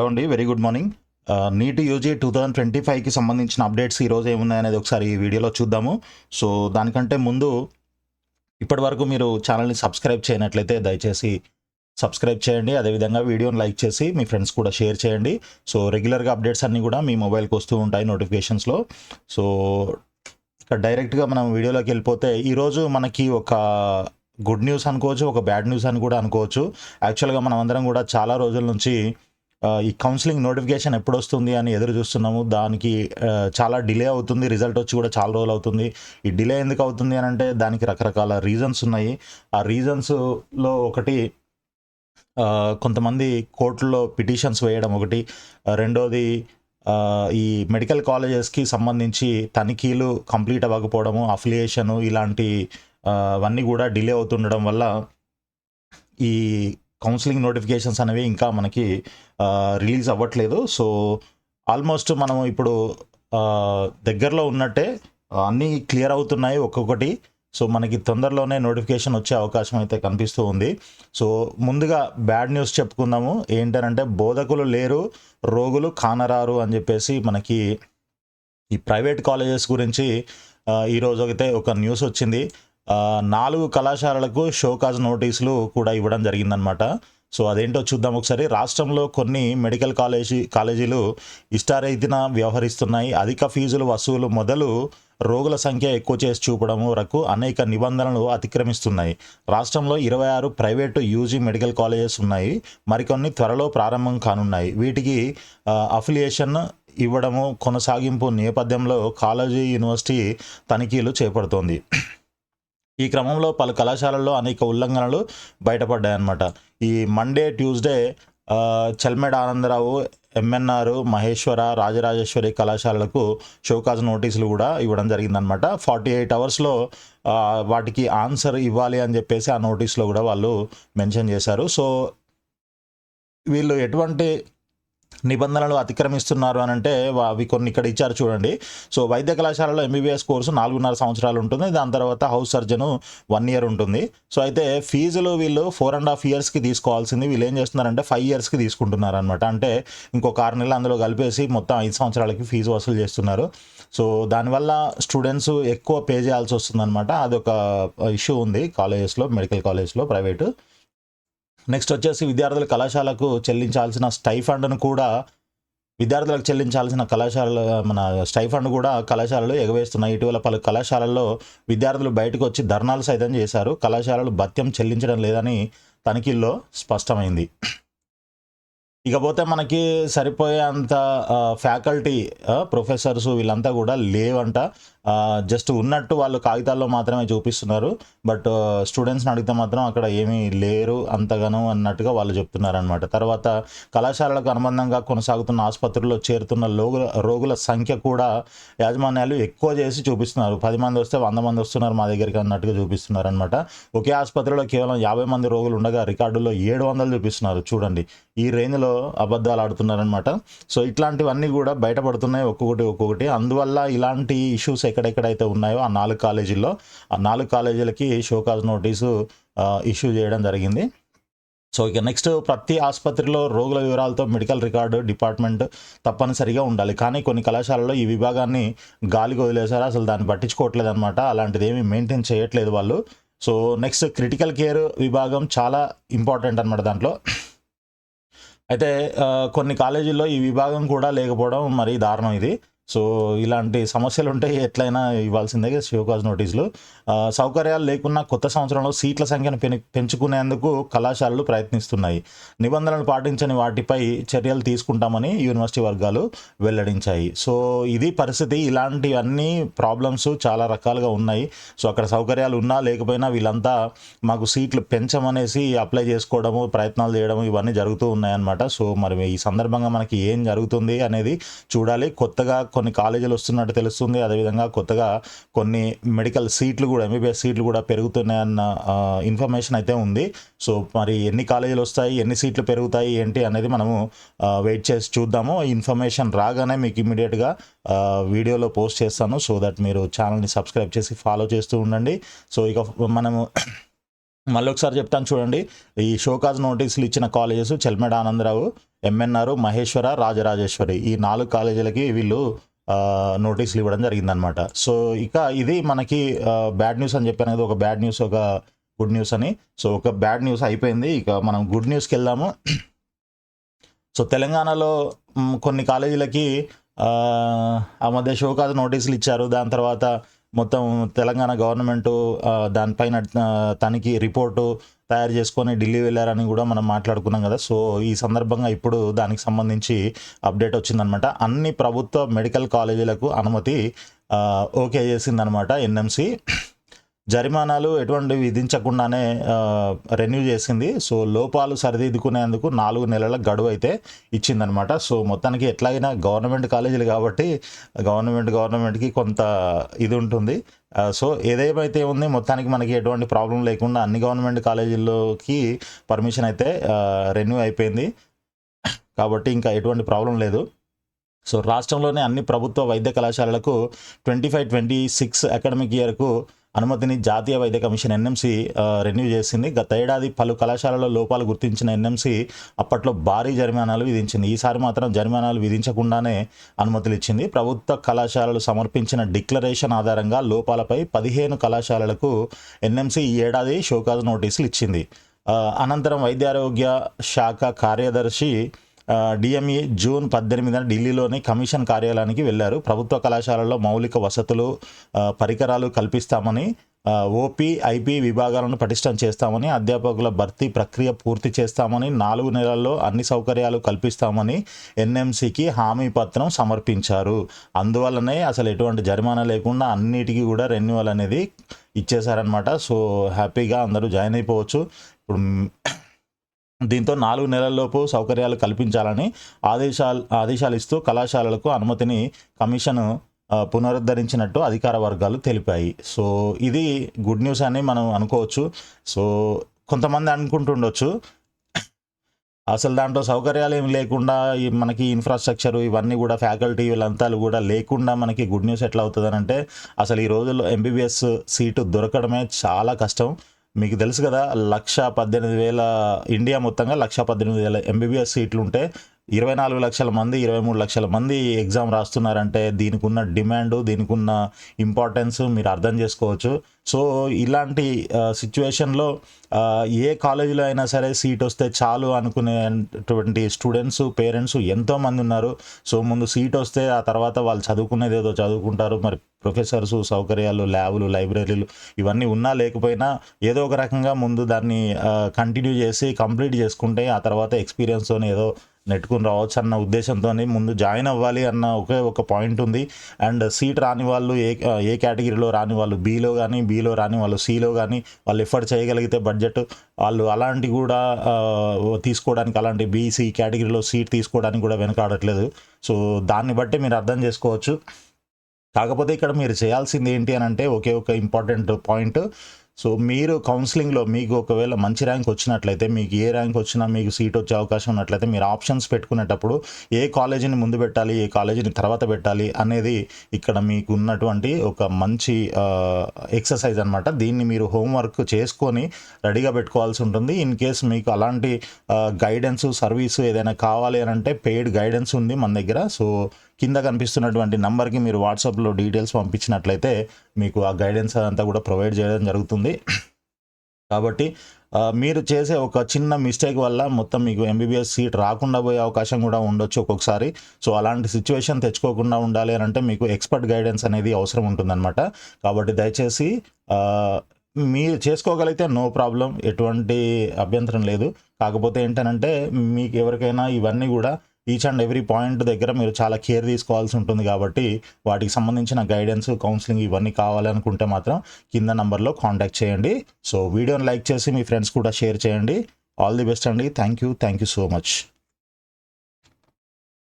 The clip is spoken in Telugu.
హలో అండి very good morning NEET UG two thousand twenty ఫైవ్కి సంబంధించిన అప్డేట్స్ ఈరోజు ఏమున్నాయనేది ఒకసారి ఈ వీడియోలో చూద్దాము. సో దానికంటే ముందు ఇప్పటి వరకు మీరు ఛానల్ని సబ్స్క్రైబ్ చేయనట్లయితే దయచేసి సబ్స్క్రైబ్ చేయండి. అదేవిధంగా వీడియోని లైక్ చేసి మీ ఫ్రెండ్స్ కూడా షేర్ చేయండి. సో రెగ్యులర్గా అప్డేట్స్ అన్నీ కూడా మీ మొబైల్కి వస్తూ ఉంటాయి నోటిఫికేషన్స్లో సో ఇక్కడ డైరెక్ట్గా మనం వీడియోలోకి వెళ్ళిపోతే ఈరోజు మనకి ఒక గుడ్ న్యూస్ అనుకోవచ్చు ఒక బ్యాడ్ న్యూస్ అని కూడా అనుకోవచ్చు. యాక్చువల్గా మనం అందరం కూడా చాలా రోజుల నుంచి ఈ కౌన్సిలింగ్ నోటిఫికేషన్ ఎప్పుడు వస్తుంది అని ఎదురు చూస్తున్నాము. దానికి చాలా డిలే అవుతుంది. రిజల్ట్ వచ్చి కూడా చాలా రోజులు అవుతుంది. ఈ డిలే ఎందుకు అవుతుంది అని అంటే దానికి రకరకాల రీజన్స్ ఉన్నాయి. ఆ రీజన్స్లో ఒకటి కొంతమంది కోర్టులో పిటిషన్స్ వేయడం ఒకటి. రెండోది ఈ మెడికల్ కాలేజెస్కి సంబంధించి తనిఖీలు కంప్లీట్ అవ్వకపోవడము అఫిలియేషను ఇలాంటి అవన్నీ కూడా డిలే అవుతుండడం వల్ల ఈ కౌన్సిలింగ్ నోటిఫికేషన్స్ అనేవి ఇంకా మనకి రిలీజ్ అవ్వట్లేదు. సో ఆల్మోస్ట్ మనం ఇప్పుడు దగ్గరలో ఉన్నట్టే అన్నీ క్లియర్ అవుతున్నాయి ఒక్కొక్కటి. సో మనకి తొందరలోనే నోటిఫికేషన్ వచ్చే అవకాశం అయితే కనిపిస్తూ ఉంది. సో ముందుగా బ్యాడ్ న్యూస్ చెప్పుకుందాము. ఏంటంటే బోధకులు లేరు రోగులు కానరారు అని చెప్పేసి మనకి ఈ ప్రైవేట్ కాలేజెస్ గురించి ఈరోజు అయితే ఒక న్యూస్ వచ్చింది. నాలుగు కళాశాలలకు షోకాజ్ నోటీసులు కూడా ఇవ్వడం జరిగిందనమాట సో అదేంటో చూద్దాం ఒకసారి. రాష్ట్రంలో కొన్ని మెడికల్ కాలేజీ కాలేజీలు ఇష్టారీతిన వ్యవహరిస్తున్నాయి. అధిక ఫీజులు వసూలు మొదలు రోగుల సంఖ్య ఎక్కువ చేసి చూపడం వరకు అనేక నిబంధనలు అతిక్రమిస్తున్నాయి. రాష్ట్రంలో ఇరవై ఆరు ప్రైవేటు యూజీ మెడికల్ కాలేజెస్ ఉన్నాయి. మరికొన్ని త్వరలో ప్రారంభం కానున్నాయి. వీటికి అఫిలియేషన్ ఇవ్వడము కొనసాగింపు నేపథ్యంలో కాలేజీ యూనివర్సిటీ తనిఖీలు చేపడుతోంది. ఈ క్రమంలో పలు కళాశాలల్లో అనేక ఉల్లంఘనలు బయటపడ్డాయన్నమాట. ఈ మండే ట్యూస్డే ఆ, ఆనందరావు ఎంఎన్ఆర్ మహేశ్వర రాజరాజేశ్వరి కళాశాలలకు షోకాజ్ నోటీసులు కూడా ఇవ్వడం జరిగిందనమాట ఫార్టీ ఎయిట్ అవర్స్లో వాటికి ఆన్సర్ ఇవ్వాలి అని చెప్పేసి ఆ నోటీస్లో కూడా వాళ్ళు మెన్షన్ చేశారు. సో వీళ్ళు ఎటువంటి నిబంధనలు అతిక్రమిస్తున్నారు అని అంటే అవి కొన్ని ఇక్కడ ఇచ్చారు చూడండి. సో వైద్య కళాశాలలో ఎంబీబీఎస్ కోర్సు నాలుగున్నర సంవత్సరాలు ఉంటుంది. దాని తర్వాత హౌస్ సర్జన్ వన్ ఇయర్ ఉంటుంది. సో అయితే ఫీజులు వీళ్ళు ఫోర్ అండ్ హాఫ్ ఇయర్స్కి తీసుకోవాల్సింది. వీళ్ళు ఏం చేస్తున్నారంటే ఫైవ్ ఇయర్స్కి తీసుకుంటున్నారు అనమాట అంటే ఇంకొక ఆరు నెలలు అందులో కలిపేసి మొత్తం ఐదు సంవత్సరాలకి ఫీజు వసూలు చేస్తున్నారు. సో దానివల్ల స్టూడెంట్స్ ఎక్కువ పే చేయాల్సి వస్తుందన్నమాట. అదొక ఇష్యూ ఉంది కాలేజెస్లో మెడికల్ కాలేజ్లో ప్రైవేటు. నెక్స్ట్ వచ్చేసి విద్యార్థుల కళాశాలకు చెల్లించాల్సిన స్టైఫండ్ను కూడా విద్యార్థులకు చెల్లించాల్సిన కళాశాల మన స్టైఫండ్ కూడా కళాశాలలు ఎగవేస్తున్నాయి. ఇటీవల పలు కళాశాలల్లో విద్యార్థులు బయటకు వచ్చి ధర్నాలు సైతం చేశారు. కళాశాలలు భత్యం చెల్లించడం లేదని తనిఖీల్లో స్పష్టమైంది. ఇకపోతే మనకి సరిపోయేంత ఫ్యాకల్టీ ప్రొఫెసర్స్ వీళ్ళంతా కూడా లేవంట. జస్ట్ ఉన్నట్టు వాళ్ళు కాగితాల్లో మాత్రమే చూపిస్తున్నారు. బట్ స్టూడెంట్స్ని అడిగితే మాత్రం అక్కడ ఏమీ లేరు అంతగానో అన్నట్టుగా వాళ్ళు చెప్తున్నారనమాట తర్వాత కళాశాలలకు అనుబంధంగా కొనసాగుతున్న ఆసుపత్రుల్లో చేరుతున్న రోగుల రోగుల సంఖ్య కూడా యాజమాన్యాలు ఎక్కువ చేసి చూపిస్తున్నారు. పది మంది వస్తే వంద మంది వస్తున్నారు మా దగ్గరికి అన్నట్టుగా చూపిస్తున్నారు అనమాట ఒకే ఆసుపత్రిలో కేవలం యాభై మంది రోగులు ఉండగా రికార్డుల్లో ఏడు వందలు చూపిస్తున్నారు. చూడండి ఈ రేంజ్లో అబద్ధాలు ఆడుతున్నారనమాట సో ఇట్లాంటివన్నీ కూడా బయటపడుతున్నాయి ఒక్కొక్కటి ఒక్కొక్కటి. అందువల్ల ఇలాంటి ఇష్యూస్ ఎక్కడెక్కడైతే ఉన్నాయో ఆ నాలుగు కాలేజీల్లో ఆ నాలుగు కాలేజీలకి షోకాజ్ నోటీసు ఇష్యూ చేయడం జరిగింది. సో ఇక నెక్స్ట్ ప్రతి ఆసుపత్రిలో రోగుల వివరాలతో మెడికల్ రికార్డు డిపార్ట్మెంట్ తప్పనిసరిగా ఉండాలి. కానీ కొన్ని కళాశాలలో ఈ విభాగాన్ని గాలికి వదిలేశారు. అసలు దాన్ని పట్టించుకోవట్లేదు అనమాట అలాంటిది ఏమీ మెయింటైన్ చేయట్లేదు వాళ్ళు. సో నెక్స్ట్ క్రిటికల్ కేర్ విభాగం చాలా ఇంపార్టెంట్ అనమాట దాంట్లో. అయితే కొన్ని కాలేజీల్లో ఈ విభాగం కూడా లేకపోవడం మరి దారుణం ఇది. సో ఇలాంటి సమస్యలు ఉంటే ఎట్లయినా ఇవ్వాల్సిందే షోకాజ్ నోటీసులు. సౌకర్యాలు లేకున్నా కొత్త సంవత్సరంలో సీట్ల సంఖ్యను పెని పెంచుకునేందుకు కళాశాలలు ప్రయత్నిస్తున్నాయి. నిబంధనలు పాటించని వాటిపై చర్యలు తీసుకుంటామని యూనివర్సిటీ వర్గాలు వెల్లడించాయి. సో ఇది పరిస్థితి. ఇలాంటివన్నీ ప్రాబ్లమ్స్ చాలా రకాలుగా ఉన్నాయి. సో అక్కడ సౌకర్యాలు ఉన్నా లేకపోయినా వీళ్ళంతా మాకు సీట్లు పెంచమనేసి అప్లై చేసుకోవడము ప్రయత్నాలు చేయడము ఇవన్నీ జరుగుతూ ఉన్నాయన్నమాట. సో మరి ఈ సందర్భంగా మనకి ఏం జరుగుతుంది అనేది చూడాలి. కొత్తగా కొన్ని కాలేజీలు వస్తున్నట్టు తెలుస్తుంది. అదేవిధంగా కొత్తగా కొన్ని మెడికల్ సీట్లు కూడా ఎంబీబీఎస్ సీట్లు కూడా పెరుగుతున్నాయన్న ఇన్ఫర్మేషన్ అయితే ఉంది. సో మరి ఎన్ని కాలేజీలు వస్తాయి ఎన్ని సీట్లు పెరుగుతాయి ఏంటి అనేది మనము వెయిట్ చేసి చూద్దాము. ఈ ఇన్ఫర్మేషన్ రాగానే మీకు ఇమీడియట్గా వీడియోలో పోస్ట్ చేస్తాను. సో దట్ మీరు ఛానల్ని సబ్స్క్రైబ్ చేసి ఫాలో చేస్తూ ఉండండి. సో ఇక మనము మళ్ళీ ఒకసారి చెప్తాను చూడండి. ఈ షోకాజ్ నోటీసులు ఇచ్చిన కాలేజెస్ చెల్మెడ ఆనందరావు ఎంఎన్ఆర్ మహేశ్వర రాజరాజేశ్వరి. ఈ నాలుగు కాలేజీలకి వీళ్ళు నోటీసులు ఇవ్వడం జరిగిందనమాట సో ఇక ఇది మనకి బ్యాడ్ న్యూస్ అని చెప్పాను కదా ఒక బ్యాడ్ న్యూస్ ఒక గుడ్ న్యూస్ అని. సో ఒక బ్యాడ్ న్యూస్ అయిపోయింది. ఇక మనం గుడ్ న్యూస్కి వెళ్దాము. సో తెలంగాణలో కొన్ని కాలేజీలకి ఆ, మధ్య షోకాజ్ నోటీసులు ఇచ్చారు. దాని తర్వాత మొత్తం తెలంగాణ గవర్నమెంట్ దానిపైన తనకి తనిఖీ రిపోర్టు తయారు చేసుకొని ఢిల్లీ వెళ్ళారని కూడా మనం మాట్లాడుకున్నాం కదా. సో ఈ సందర్భంగా ఇప్పుడు దానికి సంబంధించి అప్డేట్ వచ్చిందనమాట. అన్ని ప్రభుత్వ మెడికల్ కాలేజీలకు అనుమతి ఓకే చేసిందనమాట ఎన్ఎంసి. జరిమానాలు ఎటువంటి విధించకుండానే రెన్యూ చేసింది. సో లోపాలు సరిదిద్దుకునేందుకు నాలుగు నెలల గడువు అయితే ఇచ్చిందనమాట సో మొత్తానికి ఎట్లాగైనా గవర్నమెంట్ కాలేజీలు కాబట్టి గవర్నమెంట్ గవర్నమెంట్కి కొంత ఇది ఉంటుంది. సో ఏదేమైతే ఉంది మొత్తానికి మనకి ఎటువంటి ప్రాబ్లం లేకుండా అన్ని గవర్నమెంట్ కాలేజీల్లోకి పర్మిషన్ అయితే రెన్యూ అయిపోయింది. కాబట్టి ఇంకా ఎటువంటి ప్రాబ్లం లేదు. సో రాష్ట్రంలోని అన్ని ప్రభుత్వ వైద్య కళాశాలలకు twenty five twenty six academic ఇయర్కు అనుమతిని జాతీయ వైద్య కమిషన్ ఎన్ఎంసీ రెన్యూ చేసింది. గత ఏడాది పలు కళాశాలలో లోపాలు గుర్తించిన ఎన్ఎంసి అప్పట్లో భారీ జరిమానాలు విధించింది. ఈసారి మాత్రం జరిమానాలు విధించకుండానే అనుమతులు ఇచ్చింది. ప్రభుత్వ కళాశాలలు సమర్పించిన డిక్లరేషన్ ఆధారంగా లోపాలపై పదిహేను కళాశాలలకు ఎన్ఎంసి ఈ ఏడాది షోకాజ్ నోటీసులు ఇచ్చింది. అనంతరం వైద్యారోగ్య శాఖ కార్యదర్శి డిఎంఈ జూన్ పద్దెనిమిదిన ఢిల్లీలోని కమిషన్ కార్యాలయానికి వెళ్ళారు ప్రభుత్వ కళాశాలలో మౌలిక వసతులు పరికరాలు కల్పిస్తామని ఓపీ ఐపీ విభాగాలను పటిష్టం చేస్తామని అధ్యాపకుల భర్తీ ప్రక్రియ పూర్తి చేస్తామని నాలుగు నెలల్లో అన్ని సౌకర్యాలు కల్పిస్తామని ఎన్ఎంసికి హామీ పత్రం సమర్పించారు. అందువల్లనే అసలు ఎటువంటి జరిమానా లేకుండా అన్నిటికీ కూడా రెన్యువల్ అనేది ఇచ్చేశారనమాట సో హ్యాపీగా అందరూ జాయిన్ అయిపోవచ్చు. ఇప్పుడు దీంతో నాలుగు నెలల్లోపు సౌకర్యాలు కల్పించాలని ఆదేశాలు ఆదేశాలు ఇస్తూ కళాశాలలకు అనుమతిని కమిషన్ పునరుద్ధరించినట్టు అధికార వర్గాలు తెలిపాయి. సో ఇది గుడ్ న్యూస్ అని మనం అనుకోవచ్చు. సో కొంతమంది అనుకుంటుండొచ్చు. అసలు దాంట్లో సౌకర్యాలు ఏమి లేకుండా మనకి ఇన్ఫ్రాస్ట్రక్చర్ ఇవన్నీ కూడా ఫ్యాకల్టీ వీళ్ళంతా కూడా లేకుండా మనకి గుడ్ న్యూస్ ఎట్లా అవుతుంది అంటే అసలు ఈ రోజుల్లో ఎంబీబీఎస్ సీటు దొరకడమే చాలా కష్టం. మీకు తెలుసు కదా లక్ష పద్దెనిమిది వేల ఇండియా మొత్తంగా లక్ష పద్దెనిమిది వేల ఎంబీబీఎస్ సీట్లు ఉంటే ఇరవై నాలుగు లక్షల మంది ఇరవై మూడు లక్షల మంది ఎగ్జామ్ రాస్తున్నారంటే దీనికి ఉన్న డిమాండ్ దీనికి ఉన్న ఇంపార్టెన్స్ మీరు అర్థం చేసుకోవచ్చు. సో ఇలాంటి సిచ్యువేషన్లో ఏ కాలేజీలో అయినా సరే సీట్ వస్తే చాలు అనుకునేటువంటి స్టూడెంట్స్ పేరెంట్స్ ఎంతోమంది ఉన్నారు. సో ముందు సీట్ వస్తే ఆ తర్వాత వాళ్ళు చదువుకునేది ఏదో చదువుకుంటారు. మరి ప్రొఫెసర్స్ సౌకర్యాలు ల్యాబులు లైబ్రరీలు ఇవన్నీ ఉన్నా లేకపోయినా ఏదో ఒక రకంగా ముందు దాన్ని కంటిన్యూ చేసి కంప్లీట్ చేసుకుంటే ఆ తర్వాత ఎక్స్పీరియన్స్తో ఏదో నెట్టుకుని రావచ్చు అన్న ఉద్దేశంతో ముందు జాయిన్ అవ్వాలి అన్న ఒకే ఒక పాయింట్ ఉంది. అండ్ సీట్ రాని వాళ్ళు ఏ ఏ కేటగిరీలో రాని వాళ్ళు బీలో కానీ బీలో రాని వాళ్ళు సిలో కానీ వాళ్ళు ఎఫర్ట్ చేయగలిగితే బడ్జెట్ వాళ్ళు అలాంటి కూడా తీసుకోవడానికి అలాంటి బీసీ కేటగిరీలో సీట్ తీసుకోవడానికి కూడా వెనకాడట్లేదు. సో దాన్ని బట్టి మీరు అర్థం చేసుకోవచ్చు. కాకపోతే ఇక్కడ మీరు చేయాల్సింది ఏంటి అని అంటే ఒకే ఒక ఇంపార్టెంట్ పాయింట్. సో మీరు కౌన్సిలింగ్లో మీకు ఒకవేళ మంచి ర్యాంక్ వచ్చినట్లయితే మీకు ఏ ర్యాంక్ వచ్చినా మీకు సీట్ వచ్చే అవకాశం ఉన్నట్లయితే మీరు ఆప్షన్స్ పెట్టుకునేటప్పుడు ఏ కాలేజీని ముందు పెట్టాలి ఏ కాలేజీని తర్వాత పెట్టాలి అనేది ఇక్కడ మీకు ఉన్నటువంటి ఒక మంచి ఎక్సర్సైజ్ అనమాట దీన్ని మీరు హోంవర్క్ చేసుకొని రెడీగా పెట్టుకోవాల్సి ఉంటుంది. ఇన్ కేస్ మీకు అలాంటి గైడెన్స్ సర్వీస్ ఏదైనా కావాలి అని అంటే పెయిడ్ గైడెన్స్ ఉంది మన దగ్గర. సో కింద కనిపిస్తున్నటువంటి నంబర్కి మీరు వాట్సాప్లో డీటెయిల్స్ పంపించినట్లయితే మీకు ఆ గైడెన్స్ అంతా కూడా ప్రొవైడ్ చేయడం జరుగుతుంది. కాబట్టి మీరు చేసే ఒక చిన్న మిస్టేక్ వల్ల మొత్తం మీకు ఎంబీబీఎస్ సీట్ రాకుండా పోయే అవకాశం కూడా ఉండొచ్చు ఒక్కొక్కసారి. సో అలాంటి సిచ్యువేషన్ తెచ్చుకోకుండా ఉండాలి అని అంటే మీకు ఎక్స్పర్ట్ గైడెన్స్ అనేది అవసరం ఉంటుందన్నమాట. కాబట్టి దయచేసి మీరు చేసుకోగలిగితే నో ప్రాబ్లం ఎటువంటి అభ్యంతరం లేదు. కాకపోతే ఏంటనంటే మీకు ఎవరికైనా ఇవన్నీ కూడా ఈచ్ అండ్ ఎవ్రీ పాయింట్ దగ్గర మీరు చాలా కేర్ తీసుకోవాల్సి ఉంటుంది కాబట్టి వాటికి సంబంధించిన గైడెన్స్ కౌన్సిలింగ్ ఇవన్నీ కావాలనుకుంటే మాత్రం కింద నంబర్లో కాంటాక్ట్ చేయండి. సో వీడియోని లైక్ చేసి మీ ఫ్రెండ్స్ కూడా షేర్ చేయండి. ఆల్ ది బెస్ట్ అండి. Thank you thank you so much